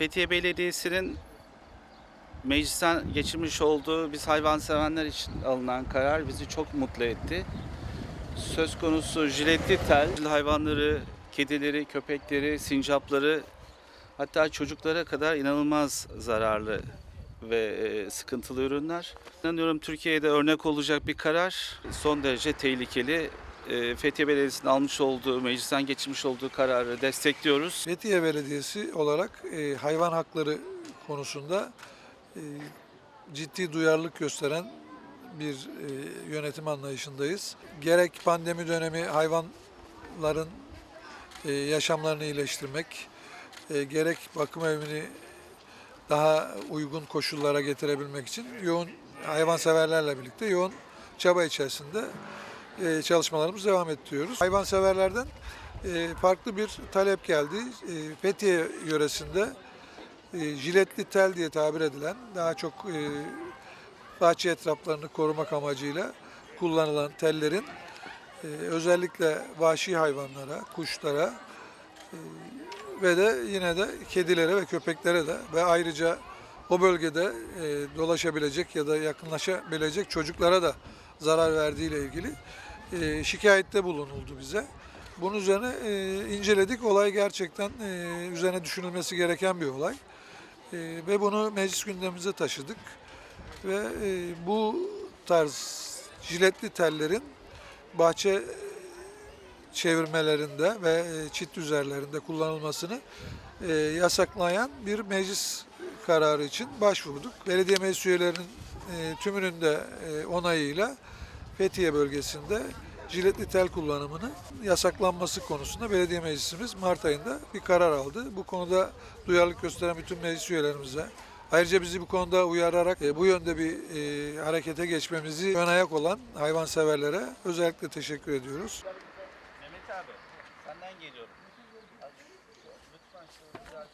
Fethiye Belediyesi'nin meclisten geçirmiş olduğu biz hayvanseverler için alınan karar bizi çok mutlu etti. Söz konusu jiletli tel hayvanları, kedileri, köpekleri, sincapları hatta çocuklara kadar inanılmaz zararlı ve e, sıkıntılı ürünler. İnanıyorum Türkiye'de örnek olacak bir karar. Son derece tehlikeli. E, Fethiye Belediyesi'nin almış olduğu, meclisten geçirmiş olduğu kararı destekliyoruz. Fethiye Belediyesi olarak e, hayvan hakları konusunda e, ciddi duyarlılık gösteren bir yönetim anlayışındayız. Gerek pandemi dönemi hayvanların yaşamlarını iyileştirmek, gerek bakım evini daha uygun koşullara getirebilmek için yoğun hayvanseverlerle birlikte yoğun çaba içerisinde e, çalışmalarımız devam ettiriyoruz. Hayvanseverlerden e, farklı bir talep geldi. E, Fethiye yöresinde e, jiletli tel diye tabir edilen daha çok e, bahçe etraflarını korumak amacıyla kullanılan tellerin özellikle vahşi hayvanlara, kuşlara ve de yine de kedilere ve köpeklere de ve ayrıca o bölgede dolaşabilecek ya da yakınlaşabilecek çocuklara da zarar verdiği ile ilgili e, şikayette bulunuldu bize. Bunun üzerine e, inceledik. Olay gerçekten e, üzerine düşünülmesi gereken bir olay. E, ve bunu meclis gündemimize taşıdık. Ve bu tarz jiletli tellerin bahçe çevirmelerinde ve çit üzerlerinde kullanılmasını yasaklayan bir meclis kararı için başvurduk. Belediye meclis üyelerinin tümünün de e, onayıyla Fethiye bölgesinde jiletli tel kullanımının yasaklanması konusunda belediye meclisimiz Mart ayında bir karar aldı. Bu konuda duyarlılık gösteren bütün meclis üyelerimize Ayrıca bizi bu konuda uyararak e, bu yönde bir e, harekete geçmemizi ön ayak olan hayvanseverlere özellikle teşekkür ediyoruz. Mehmet abi senden geliyorum. Lütfen.